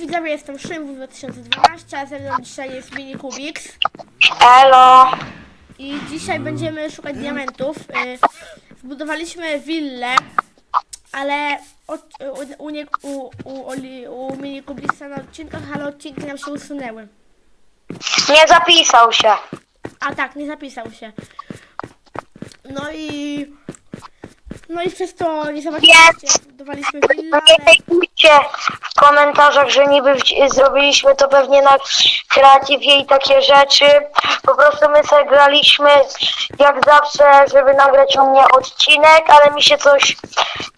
Widzowie, jestem Szymwu 2012, a ze mną dzisiaj jest Mini Kubiks Elo. i dzisiaj będziemy szukać diamentów. Y, Zbudowaliśmy willę, ale od, u, u, nie, u, u, Oli- u Mini Kubiksa na odcinkach, ale odcinki nam się usunęły. Nie zapisał się. A tak, nie zapisał się. No i... No i przez to nie zobaczyliście, budowaliśmy willę, No ale... w komentarzach, że niby zrobiliśmy to pewnie na kreatywie i takie rzeczy. Po prostu my sobie graliśmy jak zawsze, żeby nagrać u mnie odcinek, ale mi się coś,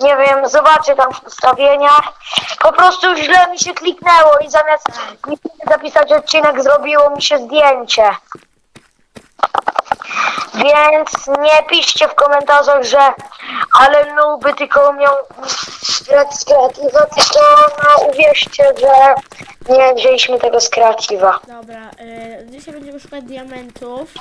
nie wiem, zobaczę tam w ustawieniach. Po prostu źle mi się kliknęło i zamiast mi zapisać odcinek, zrobiło mi się zdjęcie. Więc nie piszcie w komentarzach, że ale nuby tylko umią grać z kreatywa, tylko no uwierzcie, że nie wzięliśmy tego z kreatywa. Dobra, y, dzisiaj będziemy szukać diamentów.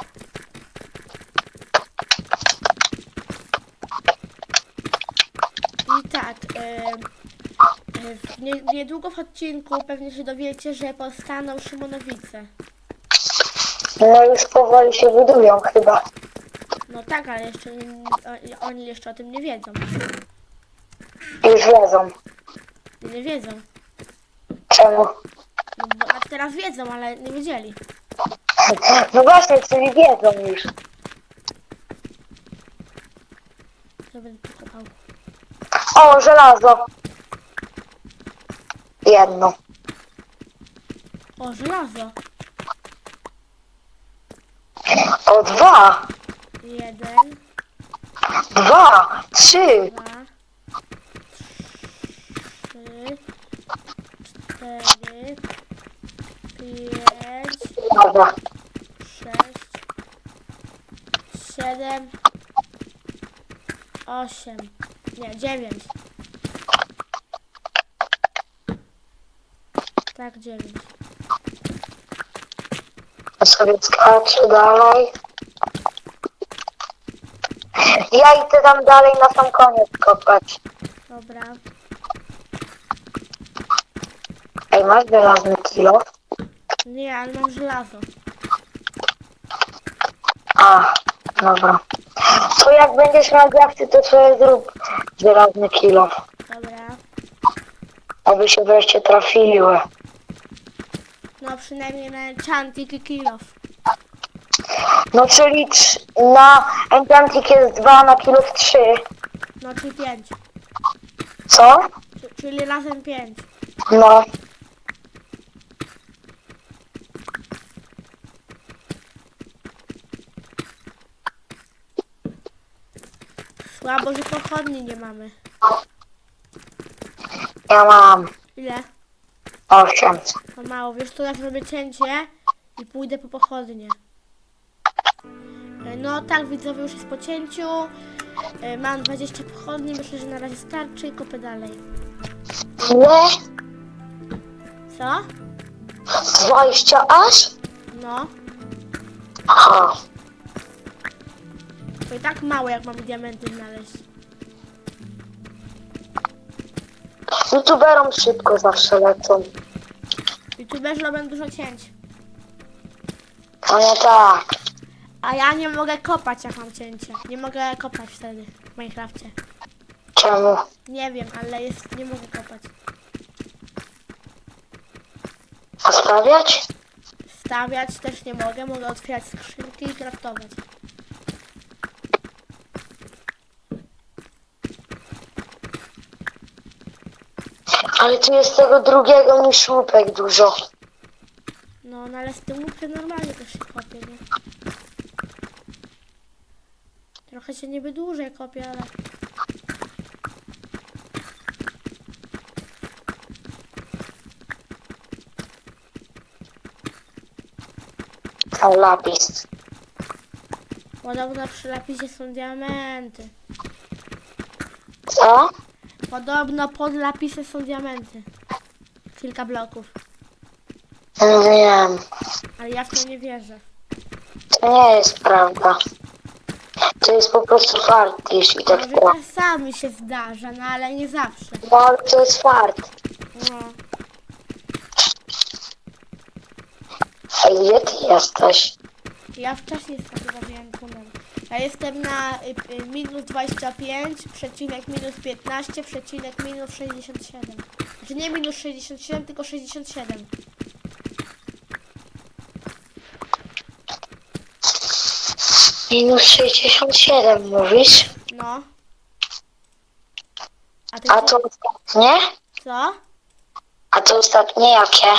I tak, y, y, w nie, niedługo w odcinku pewnie się dowiecie, że powstaną Szymonowice. No już powoli się budują chyba. No tak, ale jeszcze nie, oni jeszcze o tym nie wiedzą. Już wiedzą. Nie wiedzą. Czemu? No, bo, a teraz wiedzą, ale nie wiedzieli. No właśnie, czyli wiedzą już. Będę tu kopał. O, żelazo. Jedno. O, żelazo. O, dwa. Jeden, Dwa. Trzy. dwa, trzy, cztery, pięć, Dobra. sześć, siedem, osiem, nie, dziewięć. Tak, dziewięć. Ja sobie skaczę dalej. Ja idę tam dalej na sam koniec kopać. Dobra. Ej, masz żelazny kilo? Nie, ale mam żelazo. A, dobra. To jak będziesz miał jachty, to sobie zrób żelazny kilo. Dobra. Aby się wreszcie trafiły. No przynajmniej na enchantik i kilof. No czyli trz- na Enchantik jest 2, na kilo 3. No czyli pięć. Co? Czy- Czyli razem pięć. No. Słabo, że pochodni nie mamy. Ja mam Ile? 8. To mało. Wiesz co, ja zrobię cięcie i pójdę po pochodnie. No tak, widzowie, już jest po cięciu. E, Mam 20 pochodni, myślę, że na razie starczy i kopę dalej. Ile? Co? 20 aż? No. Aha. To i tak mało, jak mamy diamenty znaleźć. YouTuberom szybko zawsze lecą. YouTuberzy robią dużo cięć. A nie tak. A ja nie mogę kopać, jak mam cięcie. Nie mogę kopać wtedy w Minecrafcie. Czemu? Nie wiem, ale jest, nie mogę kopać. Zostawiać? Stawiać też nie mogę, mogę otwierać skrzynki i kraftować. Ale tu jest tego drugiego niż łupek dużo. No, no ale z tym łupkiem normalnie też się kopie, nie? Trochę się niby dłużej kopie, ale... A lapis. Podobno przy lapisie są diamenty. Co? Podobno pod lapisem są diamenty. Kilka bloków. No Wiem. Ale ja w to nie wierzę. To nie jest prawda. To jest po prostu fart, jeśli tak Może to czasami się zdarza, no ale nie zawsze. No to jest fart. No. A gdzie ty jesteś? Ja wcześniej sobie robiłem tunel. Ja jestem na y, y, minus 25, przecinek minus 15, przecinek minus 67. Znaczy nie minus 67, tylko 67. Minus 67 mówisz? No. A ty A co? to ostatnie? co? A to ostatnie jakie?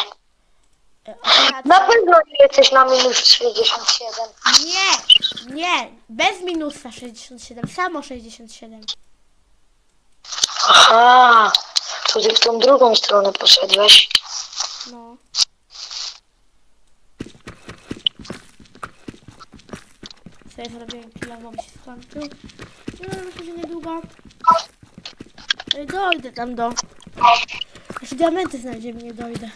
A ty- Na pewno nie jesteś na minus 67. Nie, nie, bez minusa 67, samo 67. Aha, to ty w tą drugą stronę poszedłeś. No. Sobie zrobiłem kilo, bo mi się skończył. No, myślę, że niedługo y, dojdę tam do... Aż diamenty znajdziemy, nie dojdę.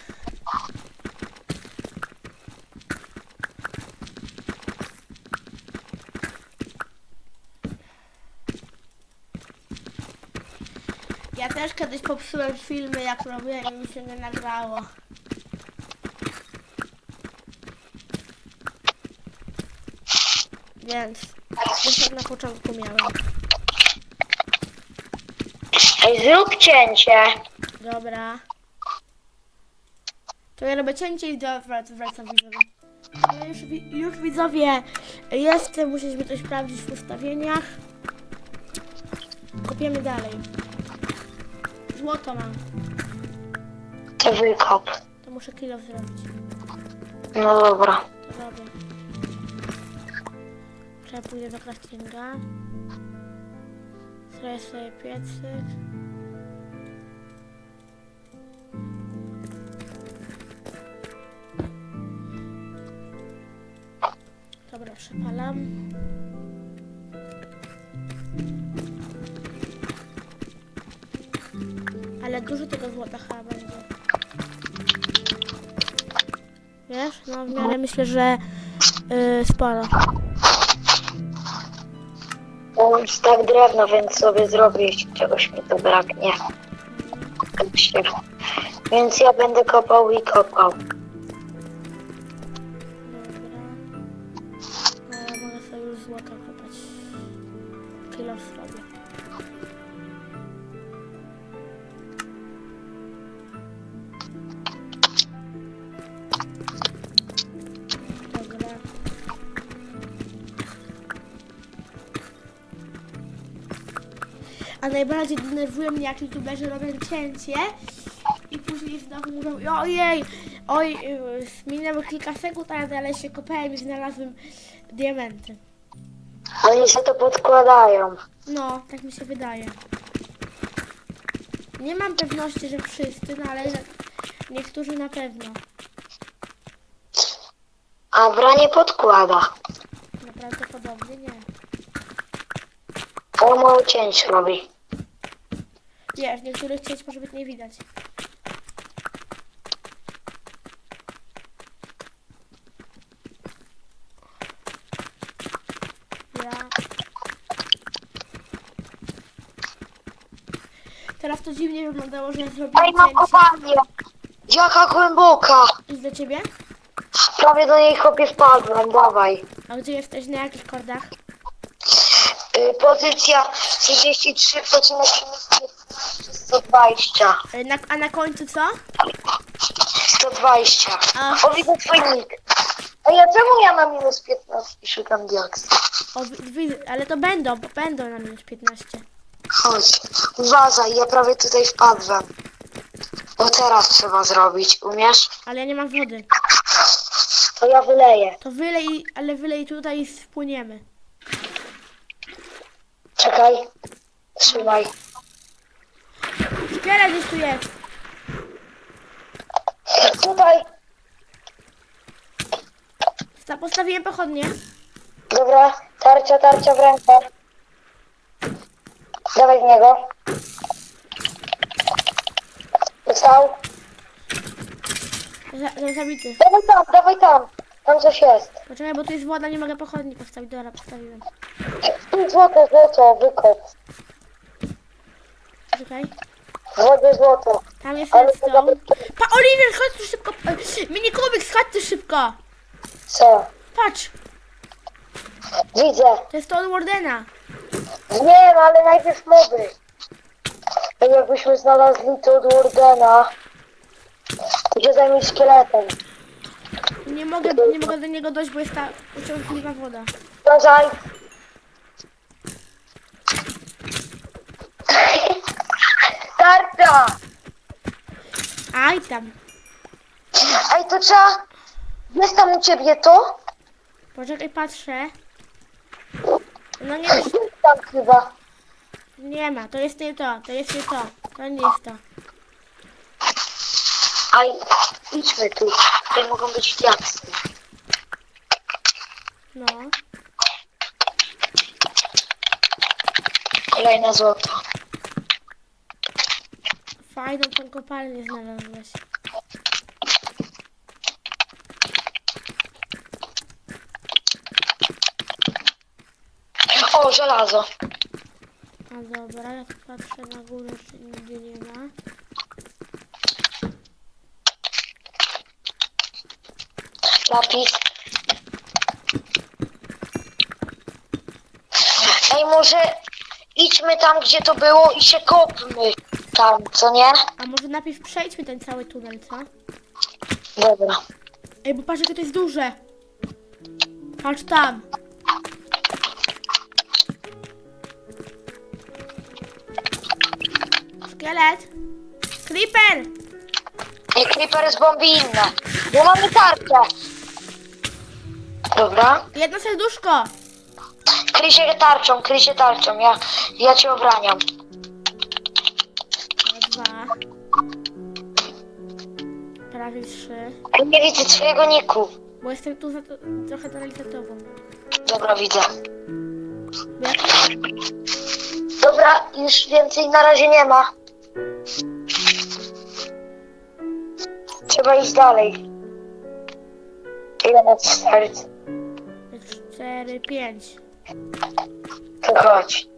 Ja też kiedyś popsułem filmy, jak robiłem i mi się nie nagrało. Więc już jak na początku miałem. Ej, zrób cięcie. Dobra. To ja robię cięcie i wracam widzowie. Ale już, wi- już widzowie jestem, musieliśmy coś sprawdzić w ustawieniach. Kopiemy dalej. Złoto mam. To wykop. To muszę kilo zrobić. No dobra. Trzeba pójdę do craftinga. Zrobię sobie piecyk. Dobra, przepalam. Ale dużo tego złota chyba będzie. Wiesz? No w miarę myślę, że yy, sporo. Mam tak drewno, więc sobie zrobię, jeśli czegoś mi to braknie. Więc ja będę kopał i kopał. A najbardziej denerwuje mnie, jak youtuberzy robią cięcie i później znowu mówią, ojej, oj, yy, minęło kilka sekund, a ja dalej się kopałem i znalazłem diamenty. Oni się to podkładają. No, tak mi się wydaje. Nie mam pewności, że wszyscy, no ale niektórzy na pewno. A Bra nie podkłada. No prawdopodobnie nie. Mało cięć robi. Wiesz, niektórych cięć może być nie widać. Ja... Teraz to dziwnie wyglądało, że ja Ej, zrobiłem mam cięcie. kopalnię. Jaka głęboka. Idź do ciebie? Prawie do niej chłopie wpadłem, dawaj. A gdzie jesteś? Na jakich kordach? Y, pozycja 33,15 120. Y, Na, a na końcu co? 120. A. O, widzę twój nick. A ja czemu ja na minus 15 szukam? O, wi- widzę, ale to będą, bo będą na minus 15. Chodź, uważaj, ja prawie tutaj wpadłem. Bo teraz trzeba zrobić, umiesz? Ale ja nie mam wody. To ja wyleję. To wylej, ale wylej tutaj i spłyniemy. Czekaj. Trzymaj. Szkiela gdzieś tu jest. Tutaj. Sta- Postawiłem pochodnie. Dobra, tarcia, tarcia w rękę. Dawaj w niego. Dostał. Za, za, zabity. Dawaj tam, dawaj tam. Tam coś jest. Poczekaj, bo tu jest woda, nie mogę pochodni postawić. Dobra, postawiłem. Tu Złoto, złoto, wykop. Czekaj. W wodzie złoto. Tam jest Ale to redstone. nawet- Pa, Oliver, chodź tu szybko. E, Mini kubik, chodź tu szybko. Co? Patrz, Widzę. to jest to od Wardena. Wiem, ale najpierw moby. Tak jakbyśmy znaleźli to od Wardena. To się zajmij szkieletem. Nie mogę, nie mogę do niego dojść, bo jest ta uciążliwa woda. Uważaj. Aj tam. Ej, to trzeba... Jest tam u ciebie to? Poczekaj, patrzę. No nie, Jest tam chyba. nie ma, to jest nie to, to jest nie to. To nie jest to. Aj, idźmy tu. Tutaj mogą być diaksy. No. Kolejne złoto. Fajną tą kopalnię znalazłeś. O, żelazo. A dobra, ja tu patrzę na górę, czy nigdzie nie ma. Lapis. Ej, może idźmy tam, gdzie to było i się kopmy tam, co nie? A może najpierw przejdźmy ten cały tunel, co? Dobra. Ej, bo patrz jakie to jest duże. Patrz tam. Szkielet. Creeper. I creeper zbombi inne. Bo mamy tarczę. Dobra. Jedno serduszko. Kryj się tarczą, kryj się tarczą. Ja, ja cię obraniam. Prawie trzy. Ej, nie widzę twojego niku. Bo jestem tu za to, trochę dalej za tobą. Dobra, widzę. Dobra, już więcej na razie nie ma. Trzeba iść dalej. Ile masz serc? cztery, pięć. To chodź.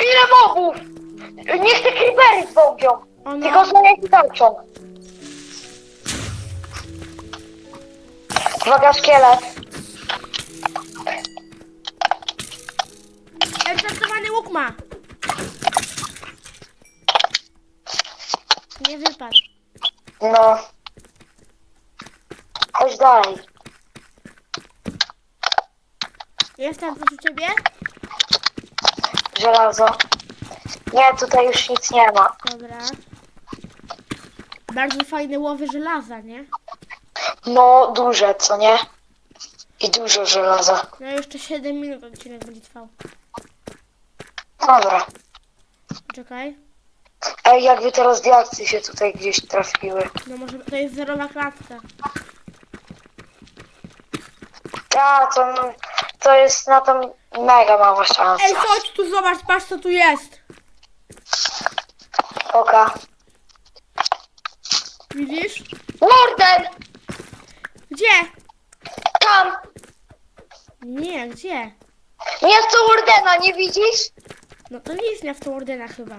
Ile mobów! Niech te creepery zbombią. O Tylko no. zmieniaj tarczą. Uwaga, szkielet. Enchantowany łuk ma. Nie wypadł. No. Chodź dalej. Jestem u ciebie? Żelazo. Nie, tutaj już nic nie ma. Dobra. Bardzo fajne łowy żelaza, nie? No, duże, co nie? I dużo żelaza. No jeszcze 7 minut odcinek będzie trwał. Dobra. Czekaj. Ej, jakby teraz diakcy się tutaj gdzieś trafiły. No może to jest zerowa klatka. Ja, to, to jest na to mega mała szansa. Ej, chodź tu zobacz, patrz co tu jest. Oka. Widzisz? Warden! Gdzie? Tam! Nie, gdzie? Miasto Wardena, nie widzisz? No to nie jest miasto Ordena chyba.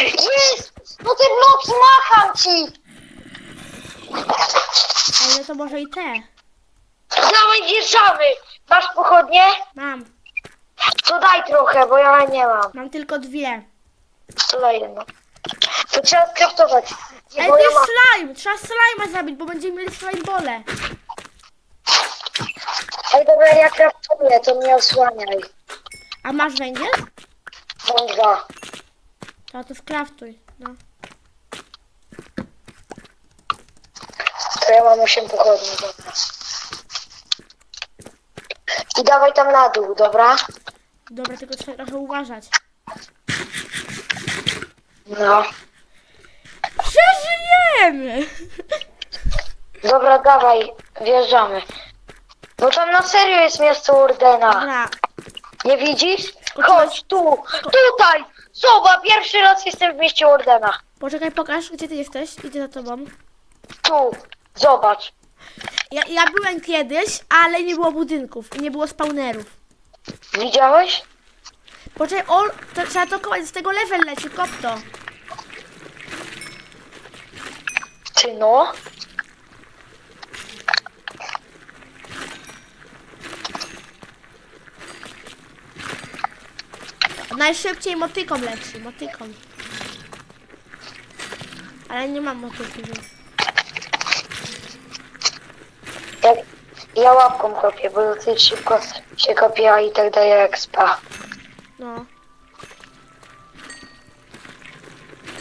Jest! No ty bloki macham ci! Ale to może i te. Dawaj, zjeżdżamy! Masz pochodnie? Mam. To daj trochę, bo ja nie mam. Mam tylko dwie. To daj jedno. To trzeba skraftować. Ej, to jest slime! Trzeba slime zabić, bo będziemy mieli slime bole. Ej, dobra, ja kraftuję, to mnie osłaniaj. A masz węgiel? Mam dwa. To to skraftuj. No. To ja mam osiem pochodni, dobra. I dawaj tam na dół, dobra? Dobra, tylko trzeba trochę uważać. No. Przeżyjemy! Dobra, dawaj, wjeżdżamy. No tam na serio jest miasto Ordena. Dobra, Nie widzisz? Chodź tu, tutaj! Zobacz, pierwszy raz jestem w mieście Ordena. poczekaj, pokaż, gdzie ty jesteś. Idę za tobą. Tu, zobacz. Ja, ja byłem kiedyś, ale nie było budynków i nie było spawnerów. Widziałeś? Poczekaj, o, to trzeba to kopać, z tego level leci, kop to. No. Najszybciej motyką leci, motyką. Ale nie mam motyki. Jak ja łapką kopię, bo dosyć szybko się kopie, a i tak daje expa. No.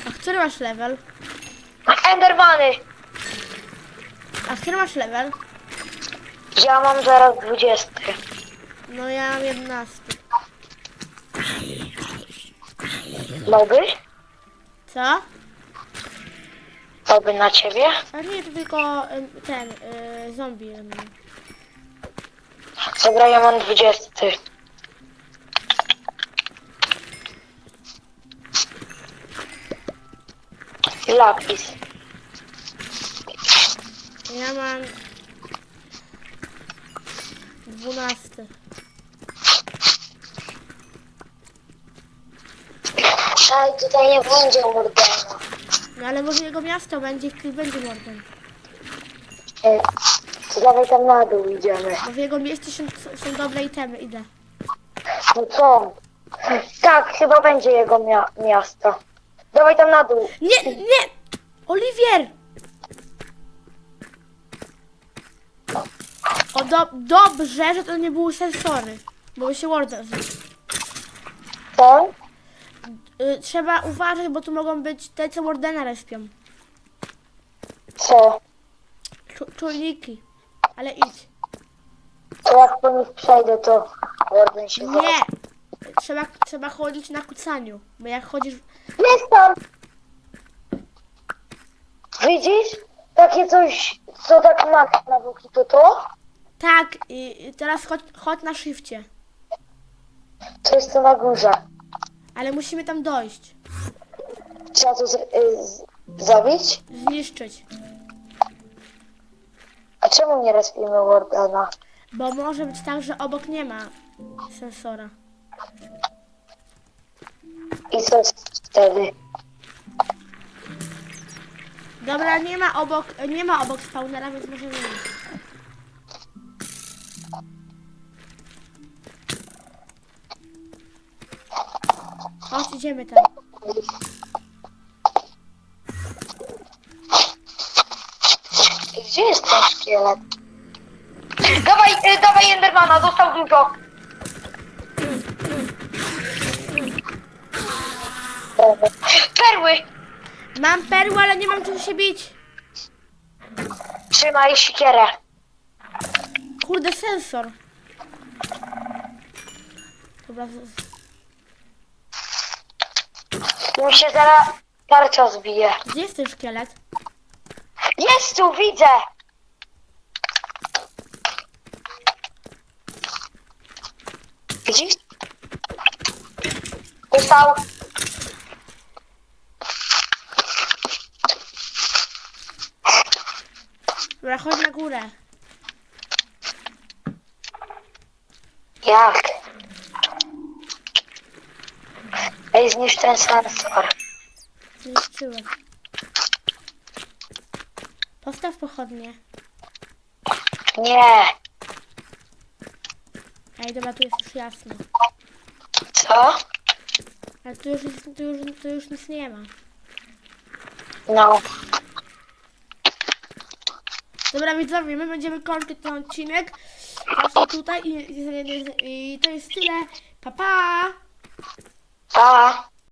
A który masz level? Endermany! A który masz level? Ja mam zaraz 20. No ja mam 11. Moby? Co? Moby na ciebie? A nie, to tylko em, ten, y, zombie. em. Dobra, ja mam 20. Lapis. Ja mam 12. Ej, tutaj nie będzie Mordena. No ale może jego miasto będzie, który będzie mordem. Ej, to dawaj tam na dół idziemy. Bo w jego mieście są, są dobre itemy, idę. No co? Tak, chyba będzie jego mia- miasto. Dawaj tam na dół. Nie, nie! Oliwier! O, do, dobrze, że to nie były sensory. Bo by się Warden Co? y, Trzeba uważać, bo tu mogą być te, co Wardena respią. Co? Czu, czujniki. Ale idź. To jak po nich przejdę, to Warden się zaraz- Nie! Trzeba, trzeba chodzić na kucaniu. Bo jak chodzisz... Jest tam! Widzisz? Takie coś, co tak ma na boki, to to? Tak, i, i teraz chodź, chodź na shifcie. To jest to na górze. Ale musimy tam dojść. Trzeba to z, y, z, zabić? Zniszczyć. A czemu nie respimy Wardena? Bo może być tak, że obok nie ma sensora. I co wtedy? Dobra, nie ma obok, nie ma obok spawnera, więc możemy iść. Chodź, idziemy tam. Gdzie jest ten szkielet? Dawaj, y, dawaj Endermana, dostał dużo. Perły! Mam perły, ale nie mam czym się bić. Trzymaj siekierę. Kurde, sensor. Dobra, z- Mu się zaraz tarcza zbije. gdzie jest ten szkielet? Jest tu, widzę! Widzisz? Dostał. Dobra, chodź na górę. Jak? Ej, zniszcz ten sensor. Zniszczyłem. Postaw pochodnie. Nie. Ej, dobra, tu jest już jasno. Co? Ale tu już, nic- tu już, tu już nic nie ma. No. Dobra widzowie, my będziemy kończyć ten odcinek. Właśnie tutaj i, i, i to jest tyle. Pa pa! Pa.